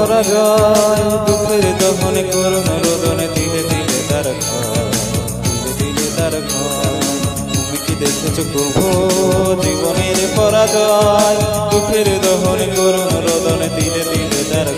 পরাজয় দুঃখের দহন করুন, রোদনে দিলে দিলে তার দিলে দিলে তার তুমি কি দেখেছ প্রভু? জীবনের পরাজয়। দুঃখের দহন করুন, রোদনে দিলে দিলে তার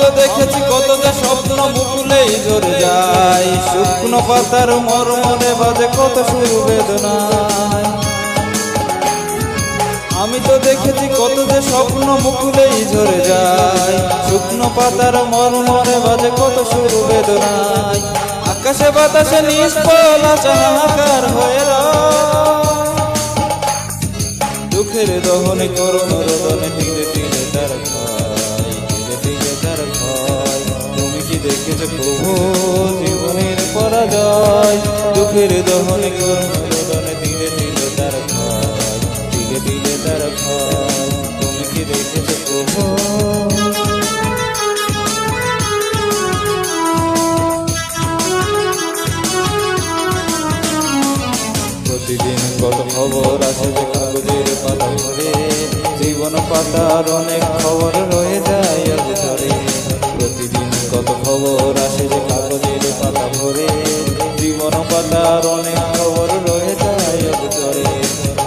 তো দেখেছি কত যে স্বপ্ন মুকুলেই ঝরে যায়। শুকনো পাতার মরমরে বাজে কত সুর বেদনায় আমি তো দেখেছি কত যে স্বপ্ন মুকুলেই ঝরে যায়। শুকনো পাতার মরমরে বাজে কত সুর বেদনায় আকাশে বাতাসে নিষ্ফল চাহাকার হয়ে দুঃখের দহনে করুণ দেখেছ প্রভু জীবনের পরাজয়। দুঃখের দহনে করুণ রোদনে ধীরে ধীরে তার ক্ষয় ধীরে ধীরে তার ক্ষয়। তুমি কি দেখেছ প্রভু? প্রতিদিন কত খবর যে কাগজের পাতা ভরে। জীবন পাতার অনেক খবর কত খবর আসে যে কাগজের পাতা ভরে। জীবন পাতার অনেক খবর রয়ে যায় ধরে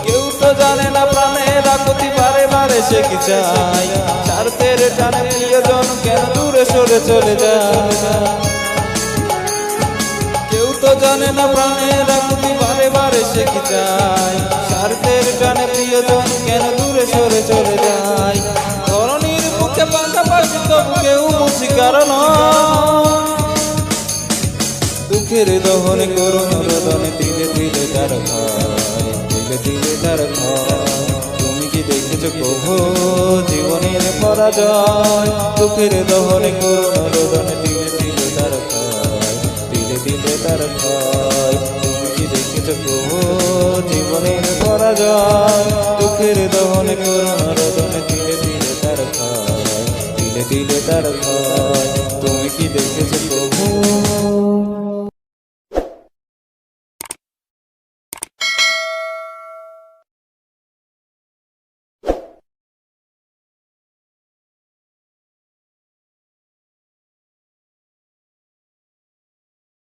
কেউ তো জানে না প্রাণের আকতি বারে বারে সে কি চায়। স্বার্থের টানে প্রিয়জন কেন দূরে সরে চলে যায়। কেউ তো জানে না প্রাণের আকুতি বারে বারে সে কি চায়। স্বার্থের টানে প্রিয়জন কেন দূরে সরে কারণ দুঃখের দহনে করুণ রোদনে ধীরে ধীরে তার ধীরে ধীরে তার তুমি কি দেখেছ প্রভু, জীবনের পরাজয়? দুঃখের দহনে করুণ রোদনে ধীরে ধীরে তার ধীরে ধীরে তার তুমি কি দেখেছ প্রভু, জীবনের পরাজয়? দুঃখের দহনে করুণ ধীরে তার ভয় তুমি কি দেখেছ প্রভু?